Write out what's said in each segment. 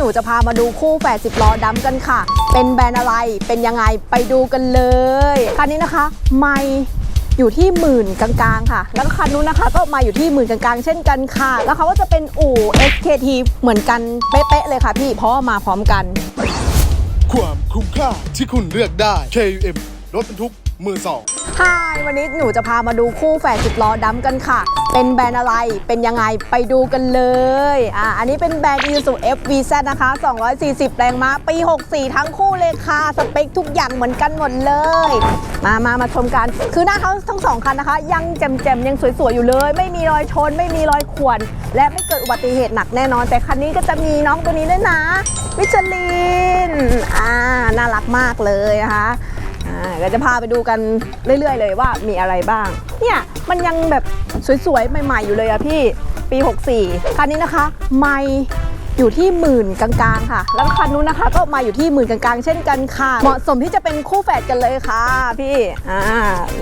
หนูจะพามาดูคู่แฝดสิบล้อดำกันค่ะ เป็นแบรนด์อะไร เป็นยังไง ไปดูกันเลย คันนี้นะคะ ไม่อยู่ที่หมื่นกลางๆค่ะ แล้วก็คันนู้นนะคะ ก็มาอยู่ที่หมื่นกลางๆ เช่นกันค่ะ แล้วเขาก็จะเป็นอู่ SKT เหมือนกันเป๊ะๆเลยค่ะพี่ เพราะมาพร้อมกัน ความคุ้มค่าที่คุณเลือกได้ KUM รถบรรทุกมือสอง ฮายวันนี้หนูจะพามาดูคู่แฝดสิบล้อดำกันค่ะ เป็นแบรนด์อะไรเป็นยังไงไปดูกันเลยอ่าอันนี้เป็นแบรนด์ Isuzu FVZ นะคะ 240 แรงม้าปี 64 ทั้งคู่เลยค่ะสเปคทุกอย่างเหมือนกันหมดเลย มามามาชมกัน คือหน้าเขาทั้งสองคันนะคะ ยังแจ่มๆ ยังสวยๆ อยู่เลย ไม่มีรอยชน ไม่มีรอยข่วน และไม่เกิดอุบัติเหตุหนักแน่นอน แต่คันนี้ก็จะมีน้องตัวนี้ด้วยนะมิชลินอ่าน่ารักมากเลยนะคะ เดี๋ยวจะพาไปดูกันเรื่อย ๆ เลยว่ามีอะไรบ้าง เนี่ยมันยังแบบสวยๆ ใหม่ ๆ อยู่เลยอะพี่ปี 64 คันนี้นะคะไม่อยู่ที่หมื่นกลางๆ ค่ะ แล้วคันนู้นนะคะ ก็มาอยู่ที่หมื่นกลางๆ เช่นกันค่ะ เหมาะสมที่จะเป็นคู่แฝดกันเลยค่ะพี่อ่า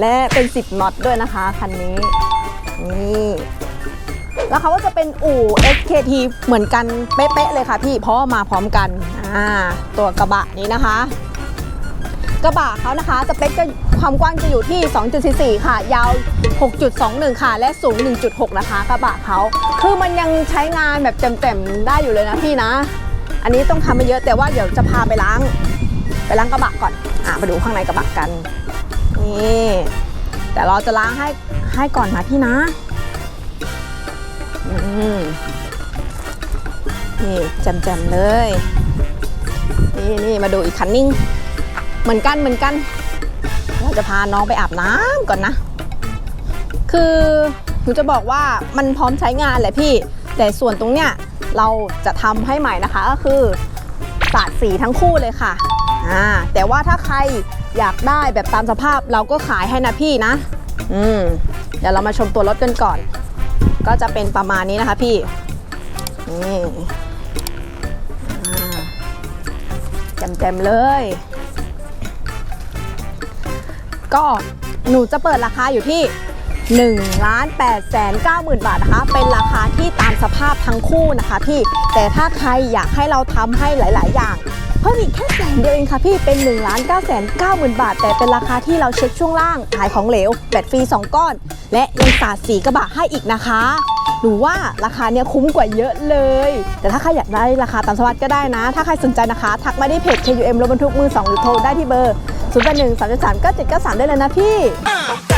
และเป็น 10น็อตด้วยนะคะคันนี้นี่แล้วเขาก็จะเป็นอู่ SKT เหมือนกันเป๊ะๆเลยค่ะพี่เพราะมาพร้อมกันอ่าตัวกระบะนี้นะคะ กระบะเขานะคะสเปคจะความกว้างจะอยู่ที่ 2.44 ค่ะ ยาว 6.21 ค่ะ และสูง 1.6 นะคะ กระบะเขาคือมันยังใช้งานแบบเต็มๆได้อยู่เลยนะพี่นะ อันนี้ต้องทำไปเยอะแต่ว่าเดี๋ยวจะพาไปล้าง ไปล้างกระบะก่อนอะไปดูข้างในกระบะกันนี่แต่เราจะล้างให้ให้ก่อนนะพี่นะอืมนี่แจ่มๆเลย นี่นี่มาดูอีกคันนิ่ง เหมือนกันเหมือนกัน เราจะพาน้องไปอาบน้ำก่อนนะ คือหนูจะบอกว่ามันพร้อมใช้งานแหละพี่ แต่ส่วนตรงเนี้ยเราจะทำให้ใหม่นะคะก็คือสาดสีทั้งคู่เลยค่ะอ่าแต่ว่าถ้าใครอยากได้แบบตามสภาพเราก็ขายให้นะพี่นะ อืมเดี๋ยวเรามาชมตัวรถกันก่อน ก็จะเป็นประมาณนี้นะคะพี่นี่อ่าแจมๆเลย ก็หนูจะเปิดราคาอยู่ที่1ล้าน8แสน9หมื่นบาทนะคะ เป็นราคาที่ตามสภาพทั้งคู่นะคะพี่ แต่ถ้าใครอยากให้เราทำให้หลาย ๆ อย่าง เพิ่มอีกแค่แสนเดียวเองค่ะพี่ เป็น1ล้าน9แสน9หมื่นบาท แต่เป็นราคาที่เราเช็คช่วงล่าง ขายของเหลว แบตฟรี 2 ก้อน และยังสาดสีกระบะให้อีกนะคะหนูว่าราคาเนี้ยคุ้มกว่าเยอะเลย แต่ถ้าใครอยากได้ราคาตามสวัสดก็ได้นะ ถ้าใครสนใจนะคะ ทักมาที่เพจ KUM รถบรรทุกมือ2หรือโทรได้ที่เบอร์ 0 8 1 3 3 9 7 9 3 ได้เลยนะพี่ต้องใจ